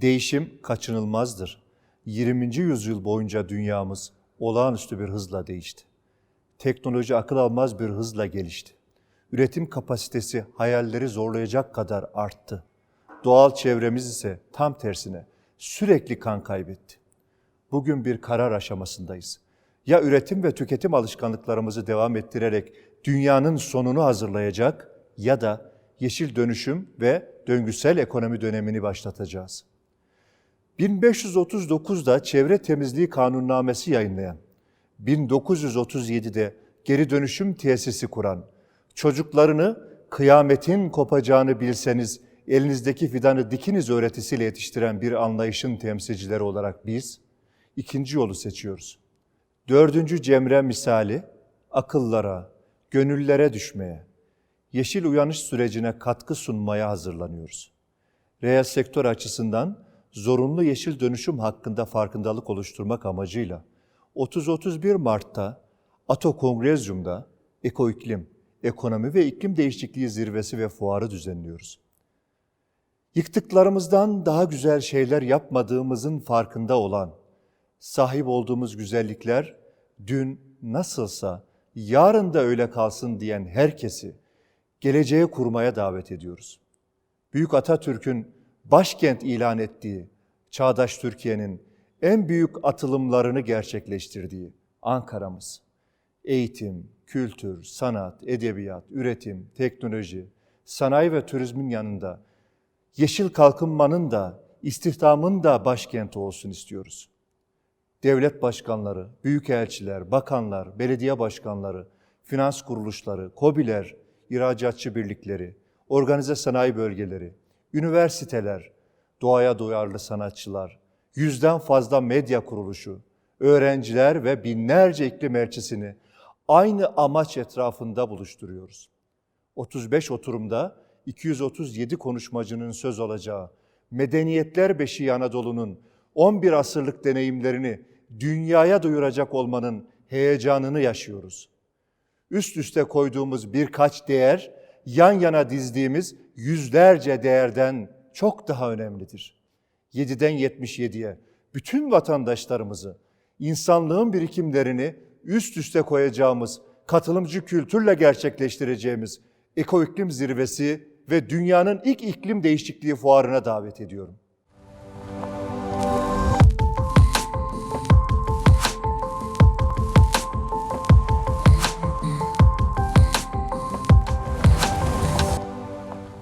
Değişim kaçınılmazdır. 20. yüzyıl boyunca dünyamız olağanüstü bir hızla değişti. Teknoloji akıl almaz bir hızla gelişti. Üretim kapasitesi hayalleri zorlayacak kadar arttı. Doğal çevremiz ise tam tersine sürekli kan kaybetti. Bugün bir karar aşamasındayız. Ya üretim ve tüketim alışkanlıklarımızı devam ettirerek dünyanın sonunu hazırlayacak ya da yeşil dönüşüm ve döngüsel ekonomi dönemini başlatacağız. 1539'da Çevre Temizliği Kanunnamesi yayınlayan, 1937'de geri dönüşüm tesisi kuran, çocuklarını kıyametin kopacağını bilseniz elinizdeki fidanı dikiniz öğretisiyle yetiştiren bir anlayışın temsilcileri olarak biz ikinci yolu seçiyoruz. Dördüncü cemre misali akıllara, gönüllere düşmeye, yeşil uyanış sürecine katkı sunmaya hazırlanıyoruz. Reel sektör açısından zorunlu yeşil dönüşüm hakkında farkındalık oluşturmak amacıyla 30-31 Mart'ta Ato Kongrezyum'da Ekoiklim, Ekonomi ve İklim Değişikliği Zirvesi ve Fuarı düzenliyoruz. Yıktıklarımızdan daha güzel şeyler yapmadığımızın farkında olan, sahip olduğumuz güzellikler dün nasılsa yarın da öyle kalsın diyen herkesi geleceğe kurmaya davet ediyoruz. Büyük Atatürk'ün başkent ilan ettiği, çağdaş Türkiye'nin en büyük atılımlarını gerçekleştirdiği Ankara'mız. Eğitim, kültür, sanat, edebiyat, üretim, teknoloji, sanayi ve turizmin yanında yeşil kalkınmanın da, istihdamın da başkenti olsun istiyoruz. Devlet başkanları, büyükelçiler, bakanlar, belediye başkanları, finans kuruluşları, KOBİ'ler, ihracatçı birlikleri, organize sanayi bölgeleri, üniversiteler, doğaya duyarlı sanatçılar, yüzden fazla medya kuruluşu, öğrenciler ve binlerce iklim elçisini aynı amaç etrafında buluşturuyoruz. 35 oturumda 237 konuşmacının söz alacağı Medeniyetler Beşiği Anadolu'nun 11 asırlık deneyimlerini dünyaya duyuracak olmanın heyecanını yaşıyoruz. Üst üste koyduğumuz birkaç değer yan yana dizdiğimiz yüzlerce değerden çok daha önemlidir. 7'den 77'ye bütün vatandaşlarımızı, insanlığın birikimlerini üst üste koyacağımız, katılımcı kültürle gerçekleştireceğimiz Eko İklim Zirvesi ve dünyanın ilk iklim değişikliği fuarına davet ediyorum.